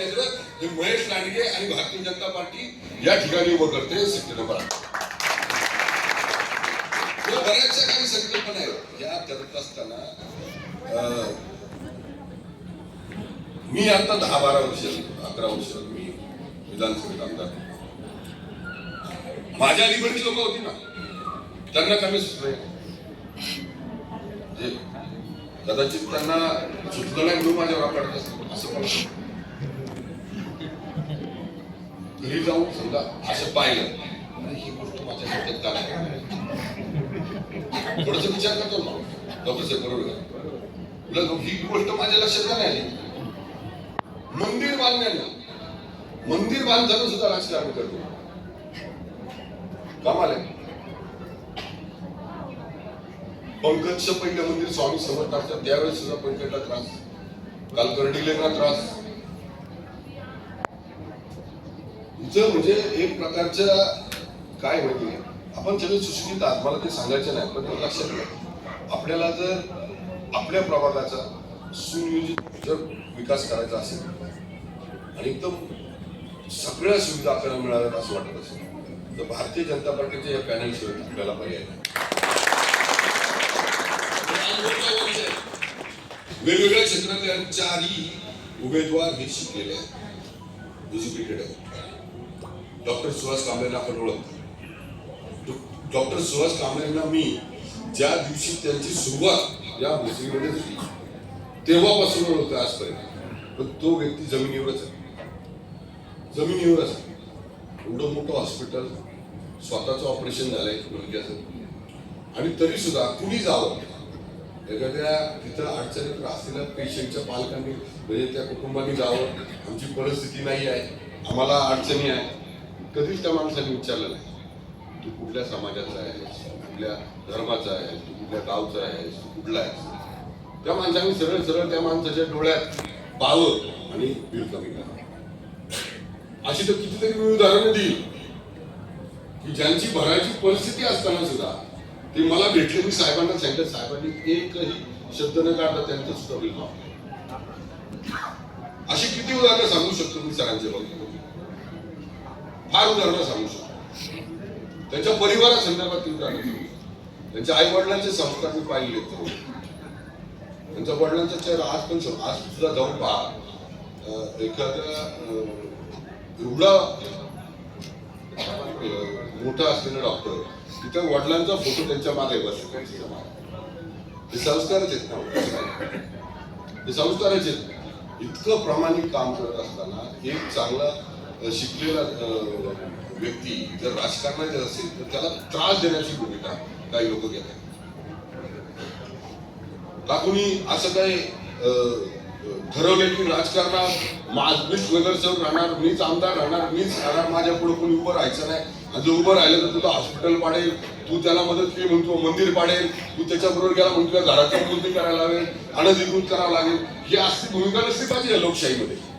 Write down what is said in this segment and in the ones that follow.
केंद्र हे महेश लांडगे आणि भारतीय जनता पार्टी या ठिकाणी उभं करते सेक्टर नंबर बऱ्याचशा काही संकल्पना आहेत. या करत असताना अं, मी आता दहा बारा वर्ष अकरा वर्ष मी विधानसभेत आमदार. माझ्या अलीकडची लोक होती ना त्यांना कमी सुचले. म्हणजे कदाचित त्यांना सुचलं नाही म्हणून माझ्यावर आपडत असत असं पण घरी जाऊन समजा असं पाहिलं. ही गोष्ट माझ्या डोक्यात का नाही? थोडस विचार करतो ना. डॉक्टर साहेब बरोबर ही गोष्ट माझ्या लक्षात का नाही मंदिर बांधण्याला. मंदिर बांधताना सुद्धा राजकारण करतो. कमाल पंकजचं पहिलं मंदिर स्वामी समर्थांचं त्यावेळेस सुद्धा पंकजला त्रास. काल कर्डिलेला त्रास. इथं म्हणजे एक प्रकारच्या काय माहिती आपण सगळे सुशिक्षित आहात मला ते सांगायचं नाही पण लक्षात घ्या. आपल्याला जर आपल्या प्रभागाचा सुनियोजित जर विकास करायचा असेल आणि एकदम सगळ्या सुविधा आपल्याला मिळाव्यात असं वाटत असेल तर भारतीय जनता पार्टीच्या या पॅनलशिवाय आपल्याला पर्याय नाही. वेगवेगळ्या क्षेत्रातल्या चारही उमेदवार हे शिकलेले आहेत. क्रिकेट आहे डॉक्टर सुहास कांबळेंना आपण ओळखतो. डॉक्टर सुहास कांबळेंना मी ज्या दिवशी त्यांची सुरुवात या भोसरीमध्ये झाली तेव्हापासून ओळखतो आजपर्यंत. पण तो व्यक्ती जमिनीवरच आहे. जमिनीवरच आहे एवढं मोठं हॉस्पिटल स्वतःचं ऑपरेशन झालंय मुलग्याचं आणि तरी सुद्धा कुणी जावं? एखाद्या तिथं अडचणीत असलेल्या पेशंटच्या पालकांनी म्हणजे त्या कुटुंबाने जावं. आमची परिस्थिती नाही आहे. आम्हाला अडचणी आहे कधीच त्या माणसाने विचारलं नाही तू कुठल्या समाजाचा आहेस? कुठल्या धर्माचा आहेस? तू कुठल्या गावचा आहेस? तू कुठला आहेस? त्या माणसाने सरळ सरळ त्या माणसाच्या डोळ्यात पाहावं आणि बिल कमी करा अशी तर कितीतरी मी उदाहरणं देईल की ज्यांची भरायची परिस्थिती असताना सुद्धा ते मला भेटले. मी साहेबांना सांगितलं साहेबांनी एकही शब्द न काढता त्यांचं सुद्धा बिल माफ अशी किती उदाहरणं सांगू शकतो मी सरांच्या बाबतीत फार उदाहरणं सांगू शकतो. त्यांच्या परिवारासंदर्भात ती उदाहरणं सांगू शकतो. त्यांच्या आई वडिलांचे संस्कार मी पाहिले त्यांच्या वडिलांचा चेहरा आज पण आज सुद्धा जाऊन पहा. एखाद्या रुग्ण एवढा मोठा असलेला डॉक्टर तिथे वडिलांचा फोटो त्यांच्या मागे बसतो हे संस्कारच आहेत ना हे संस्कारच आहेत. इतकं प्रामाणिक काम करत असताना एक चांगला शिकलेला व्यक्ती जर राजकारणात जर असेल तर त्याला त्रास देण्याची भूमिका काही लोक घेतात. का कोणी असं काही ठरवलं की राजकारणात मा- मीच नगरसेवक राहणार मीच आमदार राहणार मीच राहणार माझ्या पुढे कोणी उभं राहायचं नाही. आणि जर उभं राहिलं तर तुला हॉस्पिटल पाडेल तू त्याला मदत केली म्हणतो मंदिर पाडेल तू त्याच्याबरोबर गेला म्हणतो तुला घराच्या करायला लागेल अनधिकृत करावं लागेल. ही असती भूमिका नसली पाहिजे या लोकशाहीमध्ये?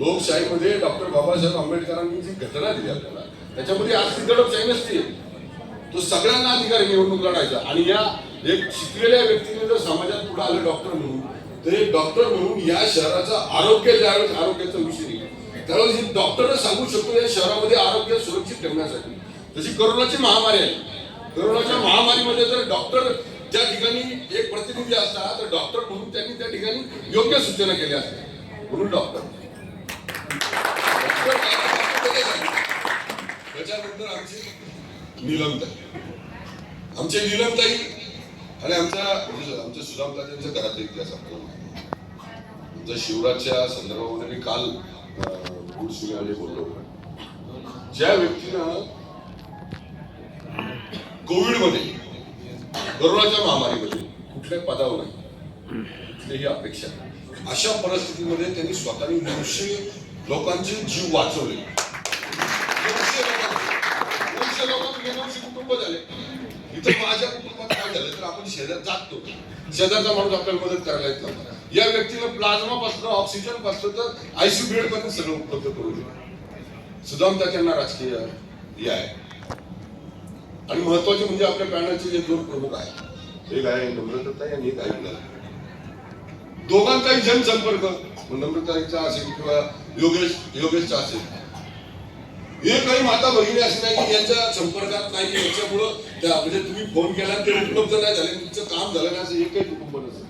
लोकशाहीमध्ये डॉक्टर बाबासाहेब आंबेडकरांनी जी घटना दिली आपल्याला त्याच्यामध्ये आज ती दडपशाही नसते. तो सगळ्यांना अधिकार निवडणूक लढायचा. आणि या एक शिकलेल्या व्यक्तीने जर समाजात पुढे आले डॉक्टर म्हणून तर एक डॉक्टर म्हणून या शहराचं आरोग्य ज्यावेळेस आरोग्याचा विषय निघाला त्यावेळेस हे डॉक्टरच सांगू शकतो या शहरामध्ये आरोग्य सुरक्षित ठेवण्यासाठी. तशी करोनाची महामारी आहे. करोनाच्या महामारीमध्ये जर डॉक्टर त्या ठिकाणी एक प्रतिनिधी असता तर डॉक्टर म्हणून त्यांनी त्या ठिकाणी योग्य सूचना केल्या असत्या. म्हणून डॉक्टर काय करतात ते सांगितलं. त्याच्यानंतर आमची निलमताई आमचे निलमताई आणि म्हणजे आमच्या आमच्या सुदामता घरात इतिहास आमच्या शिवराजच्या संदर्भामध्ये मी काल गुडसिंगाने बोललो ज्या व्यक्तीनं कोविडमध्ये कोरोनाच्या महामारीमध्ये कुठल्याही पदावर नाही कुठलीही अपेक्षा अशा परिस्थितीमध्ये त्यांनी स्वतःने नऊशे लोकांचे जीव वाचवले नऊशे लोकांचे नऊशे लोकांचे नऊशे कुटुंब झाले. इथं माझ्या कुटुंबात काय झालं? तर आपण शेजार जातो. शेजारचा माणूस आपल्याला मदत करायला येत या व्यक्तीला प्लाझ्मा पासून ऑक्सिजनपासून तर आयसीयू बेड पर्यंत सगळं उपलब्ध करून दिलं सुदामता त्यांना राजकीय हे आहे. आणि महत्त्वाचे म्हणजे आपल्या पॅनलचे जे दोन प्रमुख आहेत. एक आहे नम्रता आणि एक आहे दोघांचाही जनसंपर्क नम्रताईचा असेल किंवा योगेश योगेशचा असेल. हे काही माता भगिनी असे नाही की यांच्या संपर्कात नाही याच्यामुळं त्या म्हणजे तुम्ही फोन केला ते उपलब्ध नाही झाले तुमचं काम झालं नाही असं एकही कुटुंब नसेल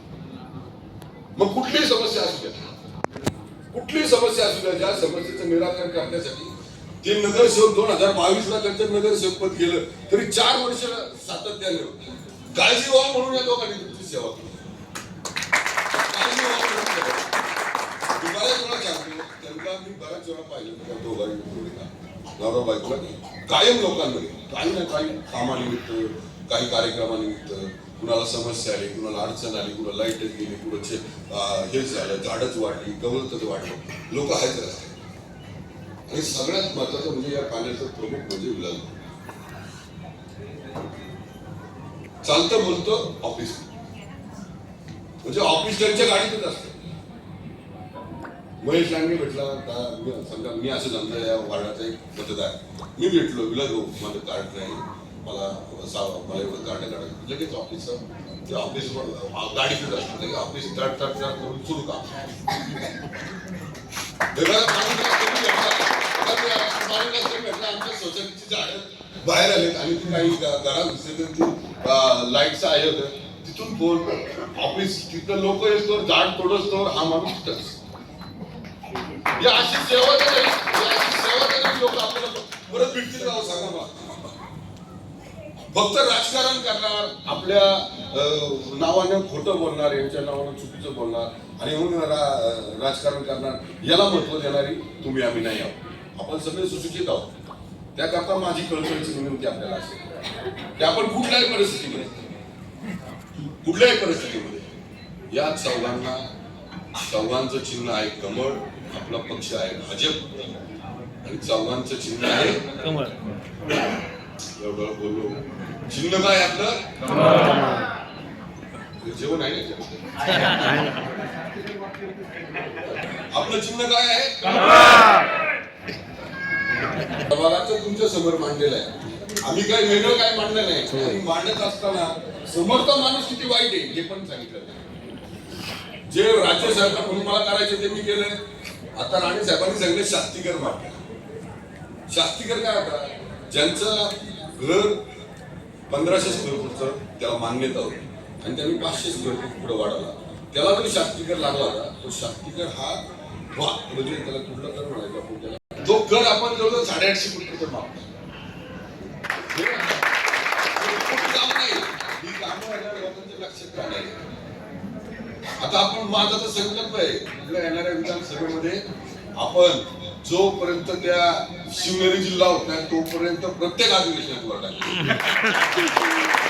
मग कुठलीही समस्या असू द्या. कुठलीही समस्या असू द्या ज्या समस्येचं निराकरण करण्यासाठी ते नगरसेवक दोन हजार बावीस ला त्यांचं नगरसेवक पद गेलं तरी चार वर्ष सातत्याने काळजी व्हावं म्हणून या दोघांनी तुमची सेवा केली. काळजी व्हावं म्हणून बऱ्याच वेळा सांगतो त्यांना मी बऱ्याच वेळा पाहिलं त्या दोघांनी. नवरा बायकोला कायम लोकांमध्ये काही ना काही कामानिमित्त काही कार्यक्रमानिमित्त कुणाला समस्या आली कुणाला अडचण आली कुणाला लाइट गेली कुणाचे हे झालं झाडच वाढली गवतच वाढलं लोक आहेत रस्ते आणि सगळ्यात महत्वाचं म्हणजे या पाण्याचं प्रमुख म्हणजे विलास चालतं बोलतं ऑफिस म्हणजे ऑफिस त्यांच्या गाडीतच असतं. महेश लांडगे भेटला का समजा मी असं समजा या वार्डाचा एक मतदार. मी भेटलो विलास भाऊ हो, माझं कार्ड नाही. मला मला एवढं कार्ड काढायचं. लगेच ऑफिस ते ऑफिस गाडी फिरत असतो. लगेच ऑफिस स्टार्ट स्टार्ट स्टार्ट करून सुरू का आमच्या सोसायटीची झाडं बाहेर आलेत. आणि ती काही घरात घुसले ती लाईटचं आहे होतं. तिथून फोन ऑफिस तिथं लोक येतो झाड तोडसतो हा माणूस या अशी सेवा जर अशी सेवा जर लोक आपल्याला परत भेटतील राहू हो सांगा बा? फक्त राजकारण करणार आपल्या नावाने खोटं बोलणार यांच्या नावानं चुकीचं बोलणार आणि म्हणून रा- राजकारण करणार याला महत्त्व देणारी तुम्ही आम्ही नाही आहोत. आपण सगळे सुशिक्षित आहोत. त्याकरता माझी कळकळीची विनंती आपल्याला असेल. की आपण कुठल्याही परिस्थितीमध्ये कुठल्याही परिस्थितीमध्ये या चौघांना चौघांचं चिन्ह आहे कमळ. आपला पक्ष आहे भाजप. आणि चौघांचं चिन्ह आहे. कमळ. एवढं बोललो चिन्ह काय आपलं? हे जेवण आहे? आपलं चिन्ह काय आहे? तुमच्यासमोर मांडलेलं आहे. आम्ही काय वेगळं काय मांडलं नाही. आणि मांडत असताना समोरचा माणूस किती वाईट आहे हे पण सांगितलं. जे राज्य सरकार म्हणून मला करायचे ते मी केलंय आता राणे साहेबांनी सांगितलं शास्तीकर मांडलं शास्तीकर काय होता? ज्यांचं घर पंधराशे स्क्वेअर फूटचं त्याला मान्यता होती. आणि त्यांनी पाचशे स्क्वेअर फूट पुढे वाढवला. त्याला जरी शास्तीकर लागला होता तो शास्तीकर हा वा म्हणजे त्याला कुठला कर म्हणायचा आपण त्याला? तो कर आपण जवळजवळ साडेआठशे फूट मागतो. ही कामं लोकांच्या लक्षात राहणार आता आपण माझा तर संकल्प आहे. आपल्या येणाऱ्या विधानसभेमध्ये आपण जोपर्यंत त्या शिवनेरी जिल्हा होत नाही तोपर्यंत प्रत्येक अधिवेशनात वर टाकले